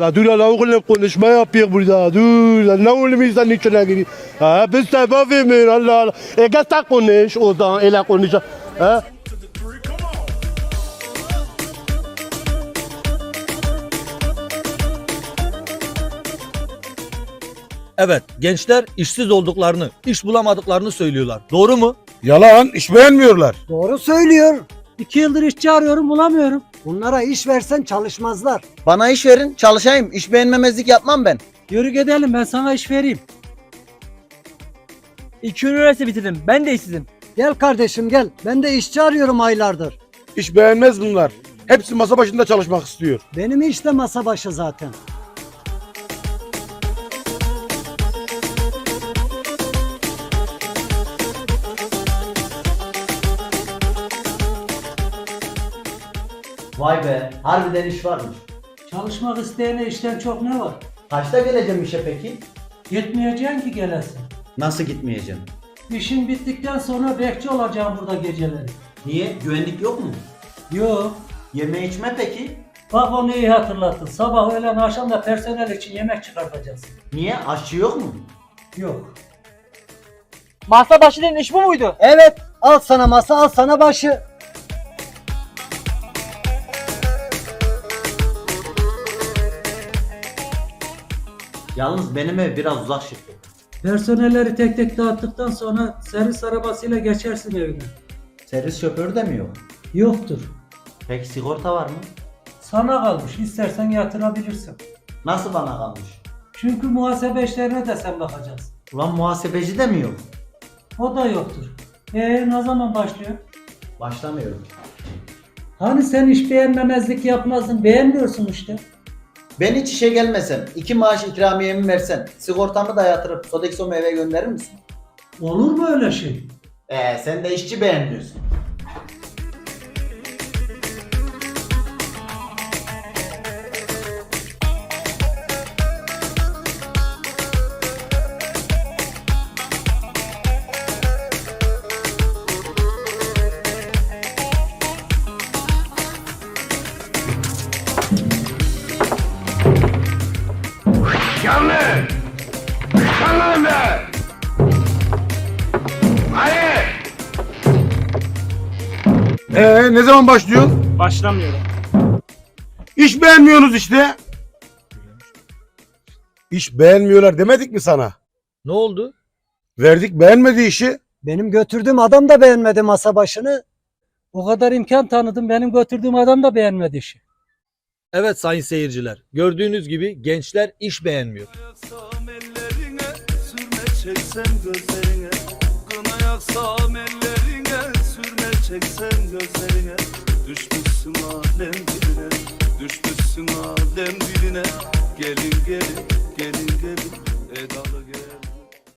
La dur la oğlum konuşma yapıyor burada. Dur la ne oğlum insan içine giriyor. Ha biz sefa vermiyor Allah Allah. E sen konuş o zaman ele konuş. Ha? Evet, gençler işsiz olduklarını, iş bulamadıklarını söylüyorlar. Doğru mu? Yalan, iş beğenmiyorlar. Doğru söylüyor. İki yıldır işçi arıyorum bulamıyorum. Bunlara iş versen çalışmazlar. Bana iş verin, çalışayım. İş beğenmemezlik yapmam ben. Yürü gidelim ben sana iş vereyim. İki üniversite bitirdim. Ben de işsizim. Gel kardeşim gel. Ben de işçi arıyorum aylardır. İş beğenmez bunlar. Hepsi masa başında çalışmak istiyor. Benim iş de masa başı zaten. Vay be, harbiden iş varmış. Çalışmak isteyene işten çok ne var? Kaçta geleceğim işe peki? Gitmeyeceksin ki gelesin. Nasıl gitmeyeceğim? İşin bittikten sonra bekçi olacağım burada geceleri. Niye? Güvenlik yok mu? Yok. Yeme içme peki? Bak onu iyi hatırlattın. Sabah öğlen akşam da personel için yemek çıkartacağız. Niye? Aşçı yok mu? Yok. Masa başı iş bu muydu? Evet. Al sana masa al sana başı. Yalnız benim ev biraz uzak şirket. Personelleri tek tek dağıttıktan sonra servis arabasıyla geçersin evine. Servis şoförü de mi yok? Yoktur. Peki sigorta var mı? Sana kalmış. İstersen yatırabilirsin. Nasıl bana kalmış? Çünkü muhasebe işlerine de sen bakacaksın. Ulan muhasebeci de mi yok? O da yoktur. Ee ne zaman başlıyor? Başlamıyorum. Hani sen iş beğenmemezlik yapmazdın. Beğenmiyorsun işte. Ben hiç işe gelmesem, iki maaş ikramiyemi versen, sigortamı da yatırıp Sodexo'mu eve gönderir misin? Olur mu öyle şey? Ee sen de işçi beğenmiyorsun. Ee ne zaman başlıyor? Başlamıyorum. İş beğenmiyorsunuz işte. İş beğenmiyorlar demedik mi sana? Ne oldu? Verdik beğenmedi işi. Benim götürdüğüm adam da beğenmedi masa başını. O kadar imkan tanıdım. Benim götürdüğüm adam da beğenmedi işi. Evet sayın seyirciler, gördüğünüz gibi gençler iş beğenmiyor. Çeksem gözlerine Kına yaksam ellerine Sürme çeksem gözlerine. Düşmüşsün alem diline Düşmüşsün alem diline. Gelin gelin gelin